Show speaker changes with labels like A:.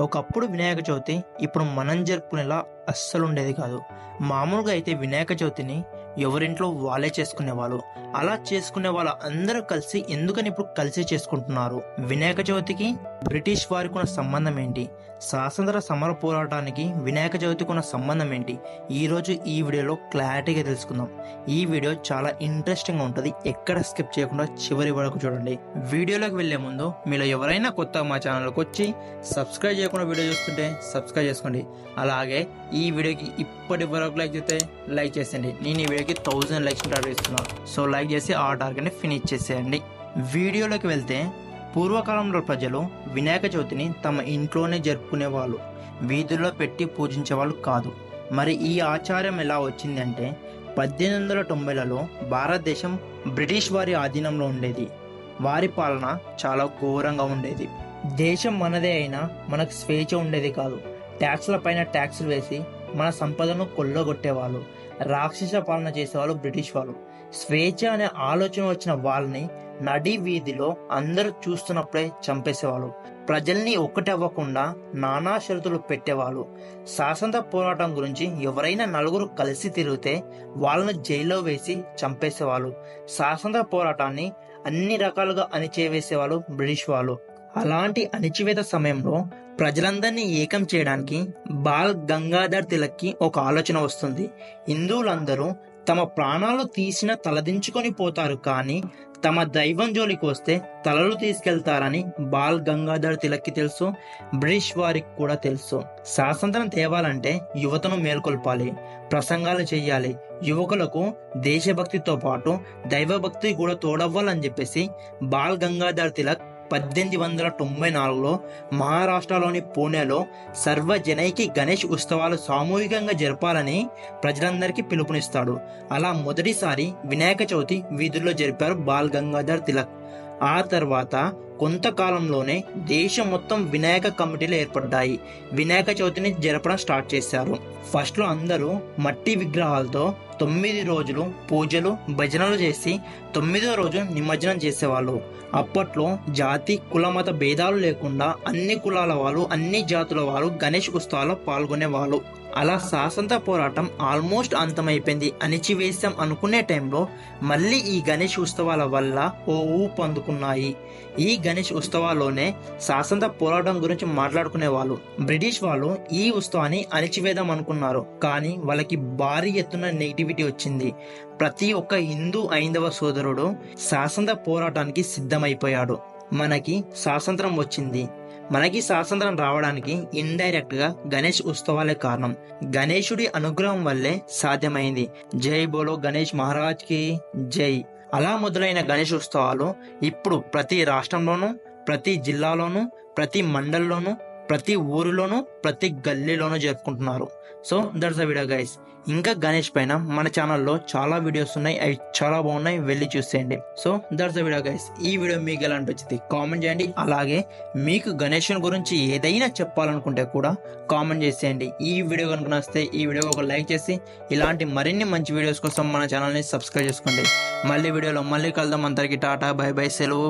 A: ఒకప్పుడు వినాయక చవితి ఇప్పుడు మనం జరుపుకునేలా అస్సలు ఉండేది కాదు. మామూలుగా అయితే వినాయక చవితిని ఎవరింట్లో వాళ్ళే చేసుకునేవాళ్ళు. అలా చేసుకునే వాళ్ళ అందరూ కలిసి ఎందుకని ఇప్పుడు కలిసి చేసుకుంటున్నారు? వినాయక చవితికి బ్రిటిష్ వారికి ఉన్న సంబంధం ఏంటి? స్వాతంత్ర సమర పోరాటానికి వినాయక చవితికి ఉన్న సంబంధం ఏంటి? ఈరోజు ఈ వీడియోలో క్లారిటీగా తెలుసుకుందాం. ఈ వీడియో చాలా ఇంట్రెస్టింగ్ ఉంటుంది. ఎక్కడ స్కిప్ చేయకుండా చివరి వరకు చూడండి. వీడియోలోకి వెళ్ళే ముందు మీలో ఎవరైనా కొత్త మా ఛానల్కి వచ్చి సబ్స్క్రైబ్ చేయకుండా వీడియో చూస్తుంటే సబ్స్క్రైబ్ చేసుకోండి. అలాగే ఈ వీడియోకి ఇప్పటి వరకు లైక్ చేస్తే లైక్ చేసండి నేను ఈ వీడియోకి థౌజండ్ లైక్స్ టార్గెట్ ఇస్తున్నాను సో లైక్ చేసి ఆ టార్గెట్ని ఫినిష్ చేసేయండి. వీడియోలోకి వెళ్తే పూర్వకాలంలో ప్రజలు వినాయక చవితిని తమ ఇంట్లోనే జరుపుకునేవాళ్ళు. వీధుల్లో పెట్టి పూజించేవాళ్ళు కాదు. మరి ఈ ఆచారం ఎలా వచ్చిందంటే పద్దెనిమిది వందల తొంభైలలో భారతదేశం బ్రిటిష్ వారి ఆధీనంలో ఉండేది. వారి పాలన చాలా ఘోరంగా ఉండేది. దేశం మనదే అయినా మనకు స్వేచ్ఛ ఉండేది కాదు. ట్యాక్స్ల పైన ట్యాక్సులు వేసి మన సంపదను కొల్లగొట్టేవాళ్ళు రాక్షస పాలన చేసేవాళ్ళు బ్రిటిష్ వాళ్ళు. స్వేచ్ఛ అనే ఆలోచన వచ్చిన వాళ్ళని నడి వీధిలో అందరూ చూస్తున్నప్పుడే చంపేసేవాళ్ళు. ప్రజల్ని ఒక్కటవ్వకుండా నానా షరతులు పెట్టేవాళ్ళు. స్వాతంత్ర పోరాటం గురించి ఎవరైనా నలుగురు కలిసి తిరిగితే వాళ్ళను జైల్లో వేసి చంపేసేవాళ్ళు. స్వాతంత్ర పోరాటాన్ని అన్ని రకాలుగా అణిచివేసేవాళ్ళు బ్రిటిష్ వాళ్ళు. అలాంటి అణిచివేత సమయంలో ప్రజలందరినీ ఏకం చేయడానికి బాల్ గంగాధర్ తిలక్కి ఒక ఆలోచన వస్తుంది. హిందువులందరూ తమ ప్రాణాలు తీసిన తలదించుకొని పోతారు కానీ తమ దైవం జోలికి వస్తే తలలు తీసుకెళ్తారని బాల్ గంగాధర్ తిలక్కి తెలుసు బ్రిటిష్ వారికి కూడా తెలుసు. స్వాతంత్రం తేవాలంటే యువతను మేల్కొల్పాలి ప్రసంగాలు చేయాలి. యువకులకు దేశభక్తితో పాటు దైవభక్తి కూడా తోడవ్వాలని చెప్పేసి బాల్ గంగాధర్ తిలక్ పద్దెనిమిది వందల తొంభై నాలుగులో మహారాష్ట్రలోని పూణేలో సర్వజనైకి గణేష్ ఉత్సవాలు సామూహికంగా జరపాలని ప్రజలందరికీ పిలుపునిస్తాడు. అలా మొదటిసారి వినాయక చవితి వీధుల్లో జరిపారు బాల్ గంగాధర్ తిలక్. ఆ తర్వాత కొంతకాలంలోనే దేశం మొత్తం వినాయక కమిటీలు ఏర్పడ్డాయి. వినాయక చవితిని జరపడం స్టార్ట్ చేశారు. ఫస్ట్లో అందరూ మట్టి విగ్రహాలతో తొమ్మిది రోజులు పూజలు భజనలు చేసి తొమ్మిదో రోజు నిమజ్జనం చేసేవాళ్ళు. అప్పట్లో జాతి కులమత భేదాలు లేకుండా అన్ని కులాల వాళ్ళు అన్ని జాతుల వారు గణేష్ ఉత్సవాల్లో పాల్గొనేవాళ్ళు. అలా స్వాతంత్ర పోరాటం ఆల్మోస్ట్ అంతమైపోయింది. అణిచివేశాం అనుకునే టైంలో మళ్ళీ ఈ గణేష్ ఉత్సవాల వల్ల ఓ ఊపు అందుకున్నాయి ఈ గణేష్ ఉత్సవాల్లోనే స్వాతంత్ర పోరాటం గురించి మాట్లాడుకునే వాళ్ళు బ్రిటిష్ వాళ్ళు ఈ ఉత్సవాన్ని అణిచివేద్దాం అనుకున్నారు. కానీ వాళ్ళకి భారీ ఎత్తున నెగిటివిటీ వచ్చింది. ప్రతి ఒక్క హిందూ ఐందవ సోదరుడు స్వాతంత్ర పోరాటానికి సిద్ధమైపోయాడు. మనకి స్వాతంత్రం వచ్చింది. మనకి స్వాతంత్రం రావడానికి ఇండైరెక్ట్గా గణేష్ ఉత్సవాలే కారణం. గణేశుడి అనుగ్రహం వల్లే సాధ్యమైంది. జై బోలో గణేష్ మహారాజ్కి జై. అలా మొదలైన గణేష్ ఉత్సవాలు ఇప్పుడు ప్రతి రాష్ట్రంలోనూ ప్రతి జిల్లాలోనూ ప్రతి మండలంలోనూ ప్రతి ఊరిలోనూ ప్రతి గల్లీలోనూ జరుపుకుంటున్నారు. So that's the video guys. ఇంకా గణేష్ పైన మన ఛానల్లో చాలా వీడియోస్ ఉన్నాయి. అవి చాలా బాగున్నాయి. వెళ్ళి చూసేయండి. So that's the video guys. ఈ వీడియో మీకు ఎలా అనిపించింది కామెంట్ చేయండి. అలాగే మీకు గణేష్ గురించి ఏదైనా చెప్పాలనుకుంటే కూడా కామెంట్ చేసేయండి. ఈ వీడియో కనుక నచ్చితే ఈ వీడియో ఒక లైక్ చేసి ఇలాంటి మరిన్ని మంచి వీడియోస్ కోసం మన ఛానల్ని సబ్స్క్రైబ్ చేసుకోండి. మళ్ళీ వీడియోలో మళ్ళీ కలుద్దాం. అందరికి టాటా బై బై సెలవు.